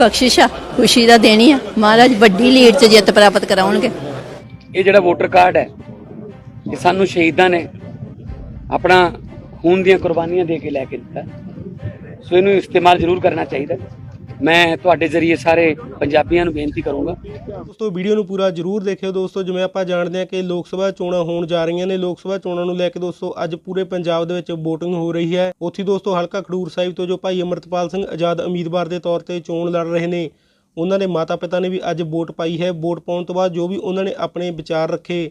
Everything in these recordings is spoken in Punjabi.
ਬਖਸ਼ਿਸ਼ ਆ, ਖੁਸ਼ੀ ਦਾ ਦੇਣੀ ਆ। ਮਹਾਰਾਜ ਵੱਡੀ ਲੀਡ 'ਚ ਜਿੱਤ ਪ੍ਰਾਪਤ ਕਰਾਉਣਗੇ। ਇਹ ਜਿਹੜਾ ਵੋਟਰ ਕਾਰਡ ਹੈ, ਇਹ ਸਾਨੂੰ ਸ਼ਹੀਦਾਂ ਨੇ ਆਪਣਾ ਖੂਨ ਦੀਆਂ ਕੁਰਬਾਨੀਆਂ ਦੇ ਕੇ ਲੈ ਕੇ ਦਿੱਤਾ। ਸੋ ਇਹਨੂੰ ਇਸਤੇਮਾਲ ਜ਼ਰੂਰ ਕਰਨਾ ਚਾਹੀਦਾ। ਮੈਂ ਤੁਹਾਡੇ ਜ਼ਰੀਏ ਸਾਰੇ ਪੰਜਾਬੀਆਂ ਨੂੰ ਬੇਨਤੀ ਕਰੂੰਗਾ। ਦੋਸਤੋ, ਵੀਡੀਓ ਨੂੰ ਪੂਰਾ ਜਰੂਰ ਦੇਖਿਓ ਦੋਸਤੋ। ਜਿਵੇਂ ਆਪਾਂ ਜਾਣਦੇ ਹਾਂ ਕਿ ਲੋਕ ਸਭਾ ਚੋਣਾਂ ਹੋਣ ਜਾ ਰਹੀਆਂ ਨੇ, ਲੋਕ ਸਭਾ ਚੋਣਾਂ ਨੂੰ ਲੈ ਕੇ ਦੋਸਤੋ, ਅੱਜ ਪੂਰੇ ਪੰਜਾਬ ਦੇ ਵਿੱਚ VOTING ਹੋ ਰਹੀ ਹੈ। ਉੱਥੇ ਦੋਸਤੋ, ਹਲਕਾ ਖਡੂਰ ਸਾਹਿਬ ਤੋਂ ਜੋ ਭਾਈ ਅਮਰਤਪਾਲ ਸਿੰਘ ਆਜ਼ਾਦ ਉਮੀਦਵਾਰ ਦੇ ਤੌਰ ਤੇ ਚੋਣ ਲੜ ਰਹੇ ਨੇ, ਉਹਨਾਂ ਦੇ ਮਾਤਾ ਪਿਤਾ ਨੇ ਵੀ ਅੱਜ ਵੋਟ ਪਾਈ ਹੈ। ਵੋਟ ਪਾਉਣ ਤੋਂ ਬਾਅਦ ਜੋ ਵੀ ਉਹਨਾਂ ਨੇ ਆਪਣੇ ਵਿਚਾਰ ਰੱਖੇ,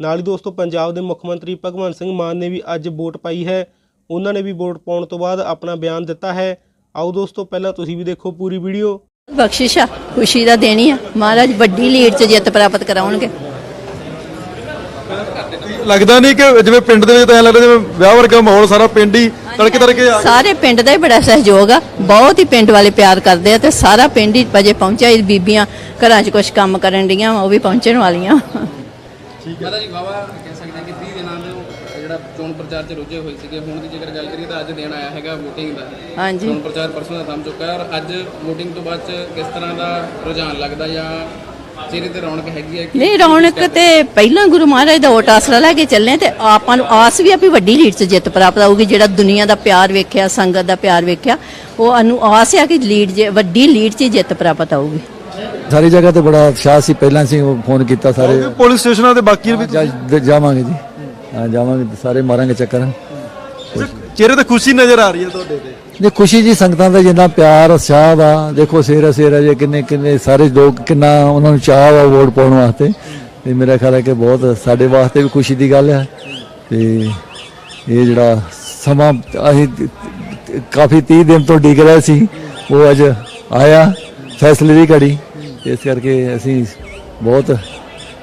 ਨਾਲ ਹੀ ਦੋਸਤੋ, ਪੰਜਾਬ ਦੇ ਮੁੱਖ ਮੰਤਰੀ ਭਗਵੰਤ ਸਿੰਘ ਮਾਨ ਨੇ ਵੀ ਅੱਜ ਵੋਟ ਪਾਈ ਹੈ। ਉਹਨਾਂ ਨੇ ਵੀ ਵੋਟ ਪਾਉਣ ਤੋਂ ਬਾਅਦ ਆਪਣਾ ਬਿਆਨ ਦਿੱਤਾ ਹੈ। ਆਓ ਦੋਸਤੋ ਪਹਿਲਾਂ ਤੁਸੀਂ ਵੀ ਦੇਖੋ ਪੂਰੀ ਵੀਡੀਓ। ਬਖਸ਼ਿਸ਼ ਆ ਖੁਸ਼ੀ ਦਾ ਦੇਣੀ ਆ। ਮਹਾਰਾਜ ਵੱਡੀ ਲੀਡ 'ਚ ਜਿੱਤ ਪ੍ਰਾਪਤ ਕਰਾਉਣਗੇ। ਲੱਗਦਾ ਨਹੀਂ ਕਿ ਜਿਵੇਂ ਪਿੰਡ ਦੇ ਵਿੱਚ ਤਾਂ ਐਂ ਲੱਗਦਾ ਜਿਵੇਂ ਵਿਆਹ ਵਰਗਾ ਮਾਹੌਲ ਸਾਰਾ ਪਿੰਡ ਹੀ ਤੜਕੇ ਤੜਕੇ ਆ। ਸਾਰੇ ਪਿੰਡ ਦਾ ਹੀ ਬੜਾ ਸਹਿਯੋਗ ਆ। ਬਹੁਤ ਹੀ ਪਿੰਡ ਵਾਲੇ ਪਿਆਰ ਕਰਦੇ ਆ ਤੇ ਸਾਰਾ ਪਿੰਡ ਹੀ ਵਜੇ ਪਹੁੰਚਿਆ ਇਹ ਬੀਬੀਆਂ ਘਰਾਂ 'ਚ ਕੁਝ ਕੰਮ ਕਰਨ ਡੀਆਂ ਉਹ ਵੀ ਪਹੁੰਚਣ ਵਾਲੀਆਂ। ਮਾਤਾ ਜੀ ਵਾਵਾ ਜਿਹੜਾ ਚੋਣ ਪ੍ਰਚਾਰ 'ਚ ਰੁੱਝੇ ਹੋਏ ਸੀਗੇ ਹੁਣ ਦੀ ਜੇਕਰ ਗੱਲ ਕਰੀਏ ਤਾਂ ਅੱਜ ਦਿਨ ਆਇਆ ਹੈਗਾ VOTING ਦਾ। ਹਾਂਜੀ। ਚੋਣ ਪ੍ਰਚਾਰ ਪਰਸੋਂ ਦਾ ਥੰਮ ਚੁੱਕਾ ਹੈ ਔਰ ਅੱਜ VOTING ਤੋਂ ਬਾਅਦ 'ਚ ਕਿਸ ਤਰ੍ਹਾਂ ਦਾ ਰੁਝਾਨ ਲੱਗਦਾ ਜਾਂ ਚਿਹਰੇ ਤੇ ਰੌਣਕ ਹੈਗੀ ਹੈ ਕਿ ਨਹੀਂ ਰੌਣਕ ਤੇ ਪਹਿਲਾਂ ਗੁਰੂ ਮਹਾਰਾਜ ਦਾ ਓਟ ਆਸਰਾ ਲੈ ਕੇ ਚੱਲੇ ਤੇ ਆਪਾਂ ਨੂੰ ਆਸ ਵੀ ਆ ਵੀ ਵੱਡੀ ਲੀਡ 'ਚ ਜਿੱਤ ਪ੍ਰਾਪਤ ਹੋਊਗੀ ਜਿਹੜਾ ਦੁਨੀਆ ਦਾ ਪਿਆਰ ਵੇਖਿਆ ਸੰਗਤ ਦਾ ਪਿਆਰ ਵੇਖਿਆ ਉਹ ਸਾਨੂੰ ਆਸ ਆ ਕਿ ਲੀਡ ਜੇ ਵੱਡੀ ਲੀਡ 'ਚ ਜਿੱਤ ਪ੍ਰਾਪਤ ਹੋਊਗੀ ਸਾਰੀ ਜਗ੍ਹਾ ਤੇ ਬੜਾ ਉਤਸ਼ਾਹ ਸੀ ਪਹਿਲਾਂ ਸੀ ਉਹ ਫੋਨ ਕੀਤਾ ਸਾਰੇ। ਪੁਲਿਸ ਸਟੇਸ਼ਨਾਂ ਤੇ ਬਾਕੀ ਵੀ ਜ- ਜਾਵਾਂਗੇ ਜੀ। ਜਾਵਾਂਗੇ ਸਾਰੇ ਮਾਰਾਂਗੇ ਚੱਕਰ। ਚਿਹਰੇ ਤੇ ਖੁਸ਼ੀ ਨਜ਼ਰ ਆ ਰਹੀ ਹੈ ਤੁਹਾਡੇ ਤੇ? ਜੇ ਖੁਸ਼ੀ ਜੀ ਸੰਗਤਾਂ ਦਾ ਜਿੰਨਾ ਪਿਆਰ ਉਤਸ਼ਾਹ ਦਾ ਦੇਖੋ ਸੇਰਾ ਸੇਰਾ ਜੇ ਕਿੰਨੇ ਕਿੰਨੇ ਸਾਰੇ ਲੋਕ ਕਿੰਨਾ ਉਹਨਾਂ ਨੂੰ ਚਾਹ ਵਾ ਵੋਟ ਪਾਉਣ ਵਾਸਤੇ ਤੇ ਮੇਰਾ ਖਿਆਲ ਹੈ ਕਿ ਬਹੁਤ ਸਾਡੇ ਵਾਸਤੇ ਵੀ ਖੁਸ਼ੀ ਦੀ ਗੱਲ ਹੈ। ਤੇ ਇਹ ਜਿਹੜਾ ਸਮਾਂ ਅਸੀਂ ਕਾਫੀ 30 ਦਿਨ ਤੋਂ ਡਿੱਗ ਰਹੇ ਸੀ ਉਹ ਅੱਜ ਆਇਆ ਫੈਸਲੇ ਦੀ ਘੜੀ ਇਸ ਕਰਕੇ ਅਸੀਂ ਬਹੁਤ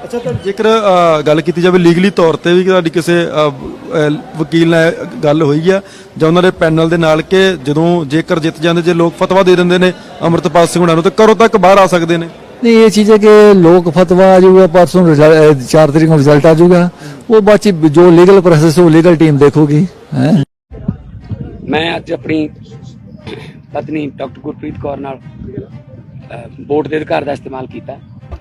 ਅੱਛਾ ਤਾਂ ਜੇਕਰ ਅ, ਗੱਲ ਕੀਤੀ ਜਾਵੇ ਲੀਗਲੀ ਤੌਰ ਤੇ ਵੀ ਕਿ ਤੁਹਾਡੀ ਕਿਸੇ ਅ, ਅ, ਵਕੀਲ ਨਾਲ ਗੱਲ ਹੋਈ ਆ ਜਾਂ ਉਹਨਾਂ ਦੇ ਪੈਨਲ ਦੇ ਨਾਲ ਕਿ ਜਦੋਂ ਜੇਕਰ ਜਿੱਤ ਜਾਂਦੇ ਜੇ ਲੋਕ ਫਤਵਾ ਦੇ ਦਿੰਦੇ ਨੇ ਅਮਰਤਪਾਲ ਸਿੰਘ ਹੁਣਾਂ ਨੂੰ ਤੇ ਕਰੋ ਤੱਕ ਬਾਹਰ ਆ ਸਕਦੇ ਨੇ? ਨਹੀਂ ਇਹ ਚੀਜ਼ ਹੈ ਕਿ ਲੋਕ ਫਤਵਾ ਆ ਜਾਊਗਾ ਪਰਸੋਂ 4 ਤਰੀਕ ਨੂੰ ਰਿਜ਼ਲਟ ਆ ਜਾਊਗਾ। ਉਹ ਬਾਅਦ 'ਚ ਜੋ ਲੀਗਲ ਪ੍ਰੋਸੈਸ ਉਹ ਲੀਗਲ ਟੀਮ ਦੇਖੂਗੀ ਹੈ। ਮੈਂ ਅੱਜ ਆਪਣੀ ਪਤਨੀ ਡਾਕਟਰ ਗੁਰਪ੍ਰੀਤ ਕੌਰ ਨਾਲ ਅ, ਵੋਟ ਦੇ ਅਧਿਕਾਰ ਦਾ ਇਸਤੇਮਾਲ ਕੀਤਾ।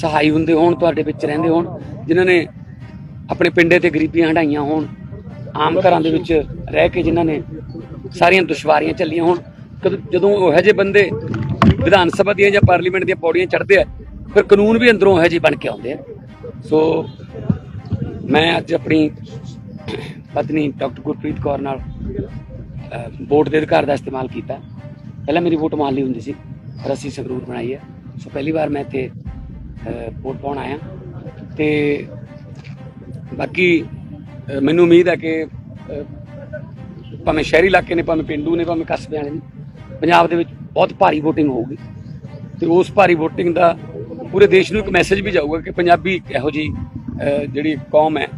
ਸਹਾਈ ਹੁੰਦੇ ਹੋਣ, ਤੁਹਾਡੇ ਵਿੱਚ ਰਹਿੰਦੇ ਹੋਣ, ਜਿਨ੍ਹਾਂ ਨੇ ਆਪਣੇ ਪਿੰਡੇ ਤੇ ਗਰੀਬੀਆਂ ਹਟਾਈਆਂ ਹੋਣ, ਆਮ ਘਰਾਂ ਦੇ ਵਿੱਚ ਰਹਿ ਕੇ ਜਿਨ੍ਹਾਂ ਨੇ ਸਾਰੀਆਂ ਦੁਸ਼ਵਾਰੀਆਂ ਚੱਲੀਆਂ ਹੋਣ ਜਦੋਂ ਉਹ ਜਿਹੇ ਬੰਦੇ ਵਿਧਾਨ ਸਭਾ ਦੀਆਂ ਜਾਂ ਪਾਰਲੀਮੈਂਟ ਦੀਆਂ ਪੌੜੀਆਂ ਚੜ੍ਹਦੇ ਆ, ਫਿਰ ਕਾਨੂੰਨ ਵੀ ਅੰਦਰੋਂ ਇਹੋ ਜਿਹੇ ਬਣ ਕੇ ਆਉਂਦੇ ਆ। ਸੋ, ਮੈਂ ਅੱਜ ਆਪਣੀ ਪਤਨੀ ਡਾਕਟਰ ਗੁਰਪ੍ਰੀਤ ਕੌਰ ਨਾਲ ਵੋਟ ਦੇ ਅਧਿਕਾਰ ਦਾ ਇਸਤੇਮਾਲ ਕੀਤਾ। ਪਹਿਲਾਂ ਮੇਰੀ ਵੋਟ ਮਾਲੀ ਹੁੰਦੀ ਸੀ, ਪਰ ਅਸੀਂ ਸੰਗਰੂਰ ਬਣਾਈ ਹੈ। ਸੋ, ਪਹਿਲੀ ਵਾਰ ਮੈਂ ਇੱਥੇ ਵੋਟ ਪਾਉਣ ਆਇਆ। ਤੇ ਬਾਕੀ ਮੈਨੂੰ ਉਮੀਦ ਹੈ ਕਿ ਭਾਵੇਂ ਸ਼ਹਿਰੀ ਇਲਾਕੇ ਨੇ, ਭਾਵੇਂ ਪਿੰਡੂ ਨੇ, ਭਾਵੇਂ ਕਸਬੇ ਵਾਲੇ ਨੇ, ਪੰਜਾਬ ਦੇ ਵਿੱਚ ਬਹੁਤ ਭਾਰੀ VOTING ਹੋਊਗੀ। ਤੇ ਉਸ ਭਾਰੀ VOTING ਦਾ ਪੂਰੇ ਦੇਸ਼ ਨੂੰ ਇੱਕ ਮੈਸੇਜ ਵੀ ਜਾਊਗਾ ਕਿ ਪੰਜਾਬੀ ਇੱਕ ਇਹੋ ਜੀ ਜਿਹੜੀ ਕੌਮ ਹੈ,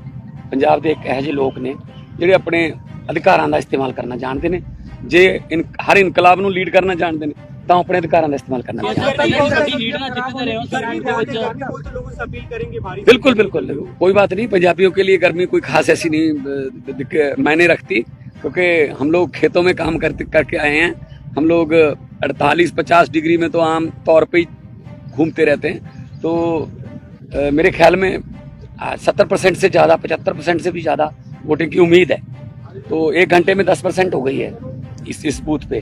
ਪੰਜਾਬ ਦੇ ਇੱਕ ਇਹੋ ਜਿਹੇ ਲੋਕ ਨੇ, ਜਿਹੜੇ ਆਪਣੇ ਅਧਿਕਾਰਾਂ ਦਾ ਇਸਤੇਮਾਲ ਕਰਨਾ ਜਾਣਦੇ ਨੇ, ਜੇ ਇਨ- ਹਰ ਇਨਕਲਾਬ ਨੂੰ ਲੀਡ ਕਰਨਾ ਜਾਣਦੇ ਨੇ। ਤਾਂ ਆਪਣੇ ਅਧਿਕਾਰਾਂ ਦਾ ਇਸਤੇਮਾਲ ਕਰਨਾ बिल्कुल बिल्कुल कोई बात नहीं पंजाबियों के लिए गर्मी कोई खास ऐसी नहीं अ, दिक- मायने रखती क्योंकि हम लोग खेतों में काम करते करके आए हैं हम लोग 48-50 डिग्री में तो आम तौर पे ही घूमते रहते हैं तो अ, मेरे ख्याल में सत्तर परसेंट से ज़्यादा पचहत्तर परसेंट से भी ज़्यादा वोटिंग की उम्मीद है तो एक घंटे में दस परसेंट हो गई है इस इस बूथ पे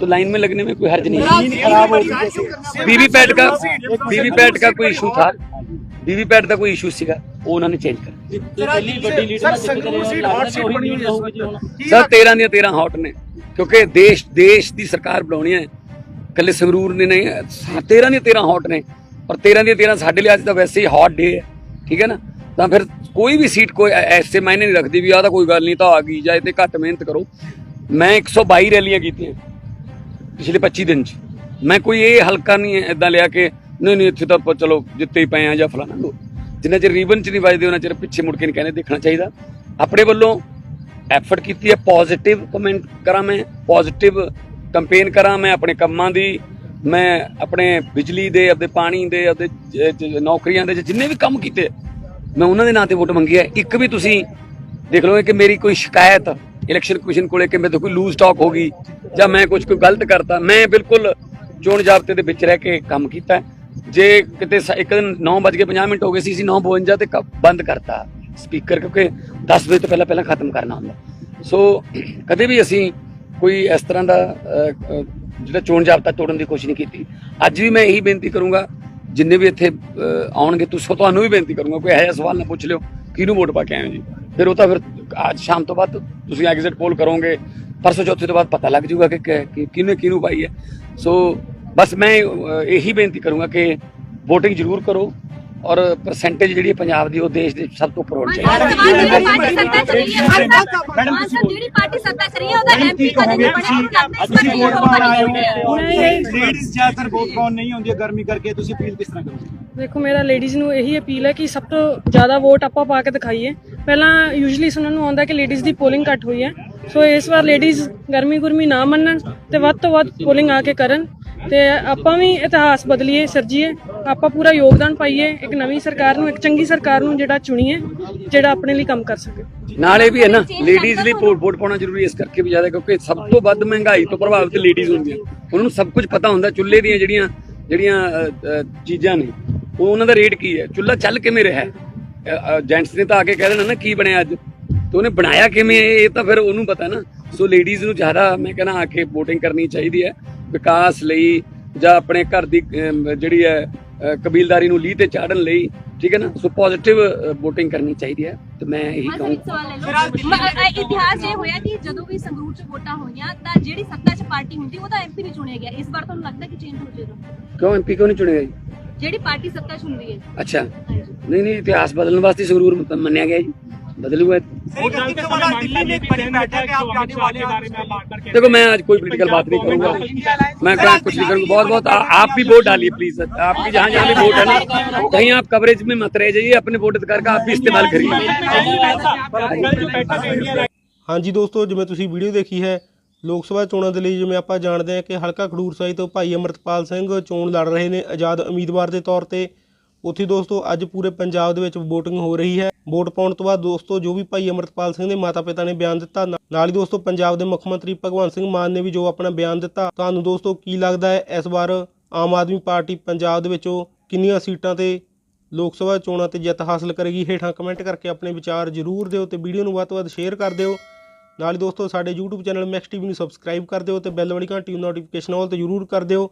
तो लाइन में लगने में कोई हर्ज नहीं है वीवीपैट का वीवीपैट का कोई इशू था वीवीपैट का कोई इशू ਸੀਗਾ ਉਹ ਉਹਨਾਂ ਨੇ ਚੇਂਜ ਕਰ ਪਹਿਲੀ ਵੱਡੀ ਲੀਡ ਨਾਲ ਜਿੱਤ ਰਹੇ ਹੋ ਲੱਗਦਾ ਕਿ ਉਹੀ ਲੀਡ ਰਹੂਗੀ ਜੀ ਹੁਣ ਸਰ 13 ਦੀਆਂ 13 ਹੌਟ ਨੇ ਕਿਉਂਕਿ ਦੇਸ਼ ਦੇਸ਼ ਦੀ ਸਰਕਾਰ ਬਣਾਉਣੀ ਹੈ ਕੱਲੇ ਸੰਗਰੂਰ ਨੇ ਨਹੀਂ 13 ਦੀਆਂ 13 ਹੌਟ ਨੇ ਔਰ 13 ਦੀਆਂ 13 ਸਾਡੇ ਲਈ ਅੱਜ ਤਾਂ ਵੈਸੇ ਹੀ ਹੌਟ ਡੇ ਹੈ ਠੀਕ ਹੈ ਨਾ ਤਾਂ ਫਿਰ ਕੋਈ ਵੀ ਸੀਟ ਕੋਈ ਐ- ਐਸੇ ਮਾਇਨੇ ਨਹੀਂ ਰੱਖਦੀ ਵੀ ਆ ਤਾਂ ਕੋਈ ਗੱਲ ਨਹੀਂ ਤਾਂ ਆ ਗਈ ਜਾਂ ਤੇ ਘੱਟ ਮਿਹਨਤ ਕਰੋ ਮੈਂ 122 ਰੈਲੀਆਂ ਕੀਤੀਆਂ ਪਿਛਲੇ 25 ਦਿਨ ਚ। ਮੈਂ ਕੋਈ ਇਹ ਹਲਕਾ ਨਹੀਂ ਇਦਾਂ ਲਿਆ ਕਿ ਨਹੀਂ ਨਹੀਂ, ਇੱਥੇ ਤਾਂ ਆਪਾਂ ਚਲੋ ਜਿੱਤੇ ਹੀ ਪਏ ਆ ਜਾਂ ਫਲਾਣਾ ਲੋ ਜਿੰਨਾ ਚਿਰ ਰੀਬਨ ਚ ਨਹੀਂ ਵੱਜਦੇ, ਉਹਨਾਂ ਚਿਰ ਪਿੱਛੇ ਮੁੜ ਕੇ ਨਹੀਂ ਕਹਿੰਦੇ ਦੇਖਣਾ ਚਾਹੀਦਾ। ਆਪਣੇ ਵੱਲੋਂ ਐਫਰਟ ਕੀਤੀ ਹੈ ਪੋਜ਼ਿਟਿਵ ਕਮੈਂਟ ਕਰਾਂ ਮੈਂ ਪੋਜ਼ਿਟਿਵ ਕੰਪੇਨ ਕਰਾਂ ਮੈਂ ਆਪਣੇ ਕੰਮਾਂ ਦੀ। ਮੈਂ ਆਪਣੇ ਬਿਜਲੀ ਦੇ ਆਪਣੇ ਪਾਣੀ ਦੇ ਆਪਣੇ ਨੌਕਰੀਆਂ ਦੇ, ਜਿੰਨੇ ਵੀ ਕੰਮ ਕੀਤੇ, ਮੈਂ ਉਹਨਾਂ ਦੇ ਨਾਂ ਤੇ ਵੋਟ ਮੰਗੀ ਹੈ। ਇੱਕ ਵੀ ਤੁਸੀਂ ਦੇਖ ਲਓ ਕਿ ਮੇਰੀ ਕੋਈ ਸ਼ਿਕਾਇਤ ਇਲੈਕਸ਼ਨ ਕਮਿਸ਼ਨ ਕੋਲੇ ਕਿ ਮੇਰੇ ਤੋਂ ਕੋਈ ਲੂਜ਼ ਟਾਕ ਹੋ ਗਈ ਜਾਂ ਮੈਂ ਕੁਝ ਕੋਈ ਗਲਤ ਕਰਤਾ, ਮੈਂ ਬਿਲਕੁਲ ਚੋਣ ਜਾਬਤੇ ਦੇ ਵਿੱਚ ਰਹਿ ਕੇ ਕੰਮ ਕੀਤਾ। ਜੇ ਕਿਤੇ ਇੱਕ ਦਿਨ 9:50 ਮਿੰਟ ਹੋ ਗਏ ਸੀ ਸੀ 9:52 ਤੇ ਬੰਦ ਕਰਤਾ ਸਪੀਕਰ ਕਿਉਂਕਿ 10 ਵਜੇ ਤੋਂ ਪਹਿਲਾਂ ਪਹਿਲਾਂ ਖਤਮ ਕਰਨਾ ਹੁੰਦਾ। ਸੋ ਕਦੇ ਵੀ ਅਸੀਂ ਕੋਈ ਇਸ ਤਰ੍ਹਾਂ ਦਾ ਜਿਹੜਾ ਚੋਣ ਜਾਬਤਾ ਤੋੜਨ ਦੀ ਕੋਸ਼ਿਸ਼ ਨਹੀਂ ਕੀਤੀ। ਅੱਜ ਵੀ ਮੈਂ ਇਹੀ ਬੇਨਤੀ ਕਰੂੰਗਾ, ਜਿੰਨੇ ਵੀ ਇੱਥੇ ਆਉਣਗੇ, ਤੁਸੀਂ, ਤੁਹਾਨੂੰ ਵੀ ਬੇਨਤੀ ਕਰੂੰਗਾ, ਕੋਈ ਇਹੋ ਜਿਹਾ ਸਵਾਲ ਨਾ ਪੁੱਛ ਲਿਓ, ਕਿਹਨੂੰ ਵੋਟ ਪਾ ਕੇ ਆਏ ਹੋ ਜੀ? ਫਿਰ ਉਹ ਤਾਂ ਫਿਰ ਅੱਜ ਸ਼ਾਮ ਤੋਂ ਬਾਅਦ ਤੁਸੀਂ ਐਗਜ਼ਿਟ ਪੋਲ ਕਰੋਗੇ। ਪਰਸੋਂ ਚੌਥੇ ਤੋਂ ਬਾਅਦ ਪਤਾ ਲੱਗ ਜਾਊਗਾ ਕਿ ਕਿਹਨੇ ਕਿਹਨੂੰ ਪਾਈ ਹੈ। ਸੋ ਬਸ ਮੈਂ ਇਹੀ ਬੇਨਤੀ ਕਰੂੰਗਾ ਕਿ VOTING ਜ਼ਰੂਰ ਕਰੋ। ਔਰ ਪਰਸੈਂਟੇਜ ਜਿਹੜੀ ਪੰਜਾਬ ਦੀ ਉਹ ਦੇਸ਼ ਦੇ ਸਭ ਤੋਂ ਉੱਪਰ ਹੋਣੀ ਚਾਹੀਦੀ। ਹੈ ਜਿਹੜੀ ਪਾਰਟੀ ਸੱਤਾ ਕਰੀ ਹੈ ਉਹਦਾ ਐਮਪੀ ਕਦੇ ਨਹੀਂ ਬਣਿਆ? ਉਹਨੂੰ ਲੱਗਦਾ ਇਸ ਵਾਰ ਵੋਟ ਪਾਉਣੀ ਹੈ? ਲੇਡੀਜ਼ ਜ਼ਿਆਦਾਤਰ ਵੋਟ ਪਾਉਣ ਨਹੀਂ ਆਉਂਦੀ ਗਰਮੀ ਕਰਕੇ ਤੁਸੀਂ ਅਪੀਲ ਕਿਸ ਤਰ੍ਹਾਂ ਕਰੋਗੇ? ਦੇਖੋ ਮੇਰਾ ਲੇਡੀਜ਼ ਨੂੰ ਇਹੀ ਅਪੀਲ ਹੈ ਕਿ ਸਭ ਤੋਂ ਜ਼ਿਆਦਾ ਵੋਟ ਆਪਾਂ ਪਾ ਕੇ ਦਿਖਾਈਏ। ਪਹਿਲਾਂ ਯੂਜੂਲੀ ਸੁਣਨ ਨੂੰ ਆਉਂਦਾ ਕਿ ਲੇਡੀਜ਼ ਦੀ ਪੋਲਿੰਗ ਘੱਟ ਹੋਈ ਹੈ। ਸੋ ਇਸ ਵਾਰ ਲੇਡੀਜ਼ ਗਰਮੀ ਗੁਰਮੀ ਨਾ ਮੰਨਣ ਤੇ ਵੱਧ ਤੋਂ ਵੱਧ ਪੋਲਿੰਗ ਆ ਕੇ ਕਰਨ। ਤੇ ਆਪਾਂ ਵੀ ਇਤਿਹਾਸ ਬਦਲੀਏ, ਸਿਰਜੀਏ, ਆਪਾਂ ਪੂਰਾ ਯੋਗਦਾਨ ਪਾਈਏ, ਇੱਕ ਨਵੀਂ ਸਰਕਾਰ ਨੂੰ, ਇੱਕ ਚੰਗੀ ਸਰਕਾਰ ਨੂੰ ਜਿਹੜਾ ਚੁਣੀਏ, ਜਿਹੜਾ ਆਪਣੇ ਲਈ ਕੰਮ ਕਰ ਸਕੇ। ਨਾਲੇ ਵੀ ਹੈ ਨਾ ਲੇਡੀਜ਼ ਲਈ ਵੋਟ ਵੋਟ ਪਾਉਣਾ ਜ਼ਰੂਰੀ ਇਸ ਕਰਕੇ ਵੀ ਜ਼ਿਆਦਾ, ਕਿਉਂਕਿ ਸਭ ਤੋਂ ਵੱਧ ਮਹਿੰਗਾਈ ਤੋਂ ਪ੍ਰਭਾਵਿਤ ਲੇਡੀਜ਼ ਹੁੰਦੀਆਂ। ਉਹਨਾਂ ਨੂੰ ਸਭ ਕੁਝ ਪਤਾ ਹੁੰਦਾ, ਚੁੱਲ੍ਹੇ ਦੀਆਂ ਜਿਹੜੀਆਂ ਜਿਹੜੀਆਂ ਚੀਜ਼ਾਂ ਨੇ, ਉਹ ਉਹਨਾਂ ਦਾ ਰੇਟ ਕੀ ਹੈ? ਚੁੱਲ੍ਹਾ ਚੱਲ ਕਿਵੇਂ ਰਿਹਾ? ਹੈ ਜੈਂਟਸ ਨੇ ਤਾਂ ਆ ਕੇ ਕਹਿ ਦੇਣਾ ਨਾ, ਕੀ ਬਣਿਆ ਅੱਜ? ਤੇ ਉਹਨੇ ਬਣਾਇਆ ਕਿਵੇਂ? ਇਹ ਤਾਂ ਫਿਰ ਉਹਨੂੰ ਪਤਾ ਨਾ। ਸੋ ਲੇਡੀਜ਼ ਨੂੰ ਜ਼ਿਆਦਾ, ਮੈਂ ਕਹਿੰਦਾ ਆ ਕੇ VOTING ਕਰਨੀ ਚਾਹੀਦੀ ਹੈ। ਵਿਕਾਸ ਲਈ ਜਾਂ ਆਪਣੇ ਘਰ ਦੀ ਜਿਹੜੀ ਹੈ ਕਬੀਲਦਾਰੀ ਨੂੰ ਲੀਹ ਤੇ ਚਾੜਨ ਲਈ ਠੀਕ ਹੈ ਨਾ? ਸੋ ਪੋਜ਼ਿਟਿਵ VOTING ਕਰਨੀ ਚਾਹੀਦੀ ਹੈ ਤੇ ਮੈਂ ਇਹੀ ਇਤਿਹਾਸ ਹੋਇਆ ਕਿ ਜਦੋਂ ਵੀ ਸੰਗਰੂਰ ਚ ਵੋਟਾਂ ਹੋਈਆਂ ਤਾਂ ਜਿਹੜੀ ਸੱਤਾ ਚ ਪਾਰਟੀ ਹੁੰਦੀ ਉਹਦਾ ਐਮਪੀ ਨਹੀਂ ਚੁਣਿਆ ਗਿਆ। ਇਸ ਵਾਰ ਤੁਹਾਨੂੰ ਲੱਗਦਾ ਕਿ ਚੇਂਜ ਹੋ ਜਾਏਗਾ ਕਿਉਂ ਐਮਪੀ ਕਿਉਂ ਨਹੀਂ ਚੁਣਿਆ ਜੀ? ਜਿਹੜੀ ਪਾਰਟੀ ਸੱਤਾ ਚ ਹੁੰਦੀ ਹੈ। ਅੱਛਾ। ਨਹੀਂ ਨਹੀਂ ਇਤਿਹਾਸ ਬਦਲਣ ਵਾਸਤੇ ਸੰਗਰੂਰ ਮੰਨਿਆ ਗਿਆ ਜੀ। ਬਦਲੂਗਾ देखो मैं आज कोई पॉलिटिकल बात नहीं करूंगा मैं कहा कुछ नहीं करूंगा बहुत बहुत आ- आप भी वोट डालिए प्लीज आपकी जहाँ जहाँ भी वोट है ना कहीं आप कवरेज में मत रह जाइए अपने वोट अधिकार का आप भी इस्तेमाल करिए ਹਾਂਜੀ ਦੋਸਤੋ ਜਿਵੇਂ ਤੁਸੀਂ ਵੀਡੀਓ ਦੇਖੀ ਹੈ ਲੋਕ ਸਭਾ ਚੋਣਾਂ ਦੇ ਲਈ ਜਿਵੇਂ ਆਪਾਂ ਜਾਣਦੇ ਹਾਂ ਕਿ ਹਲਕਾ ਖਡੂਰ ਸਾਹਿਬ ਤੋਂ ਭਾਈ ਅਮਰਤਪਾਲ ਸਿੰਘ ਚੋਣ ਲੜ ਰਹੇ ਨੇ ਆਜ਼ਾਦ ਉਮੀਦਵਾਰ ਦੇ ਤੌਰ ਤੇ ਉੱਥੇ ਦੋਸਤੋ, ਅੱਜ ਪੂਰੇ ਪੰਜਾਬ ਦੇ ਵਿੱਚ VOTING ਹੋ ਰਹੀ ਹੈ। ਵੋਟ ਪਾਉਣ ਤੋਂ ਬਾਅਦ ਦੋਸਤੋ, ਜੋ ਵੀ ਭਾਈ ਅਮਰਤਪਾਲ ਸਿੰਘ ਦੇ ਮਾਤਾ-ਪਿਤਾ ਨੇ ਬਿਆਨ ਦਿੱਤਾ, ਨਾ- ਨਾਲ ਹੀ ਦੋਸਤੋ, ਪੰਜਾਬ ਦੇ ਮੁੱਖ ਮੰਤਰੀ ਭਗਵੰਤ ਸਿੰਘ ਮਾਨ ਨੇ ਵੀ ਜੋ ਆਪਣਾ ਬਿਆਨ ਦਿੱਤਾ। ਤੁਹਾਨੂੰ ਦੋਸਤੋ, ਕੀ ਲੱਗਦਾ ਹੈ ਇਸ ਵਾਰ ਆਮ ਆਦਮੀ ਪਾਰਟੀ ਪੰਜਾਬ ਦੇ ਵਿੱਚੋਂ ਕਿੰਨੀਆਂ ਸੀਟਾਂ ਤੇ ਲੋਕ ਸਭਾ ਚੋਣਾਂ ਤੇ ਜਿੱਤ ਹਾਸਲ ਕਰੇਗੀ? ਹੇਠਾਂ ਕਮੈਂਟ ਕਰਕੇ ਆਪਣੇ ਵਿਚਾਰ ਜ਼ਰੂਰ ਦਿਓ ਤੇ ਵੀਡੀਓ ਨੂੰ ਵੱਧ ਤੋਂ ਵੱਧ ਸ਼ੇਅਰ ਕਰ ਦਿਓ। ਨਾਲ ਹੀ ਦੋਸਤੋ, ਸਾਡੇ YouTube ਚੈਨਲ ਮੈਕਸ ਟੀਵੀ ਨੂੰ ਸਬਸਕ੍ਰਾਈਬ ਕਰ ਦਿਓ ਤੇ ਬੈਲ ਵਾਲੀ ਘੰਟੀ ਨੂੰ ਨੋਟੀਫਿਕੇਸ਼ਨ ਆਲ ਤੇ ਜ਼ਰੂਰ ਕਰ ਦਿਓ।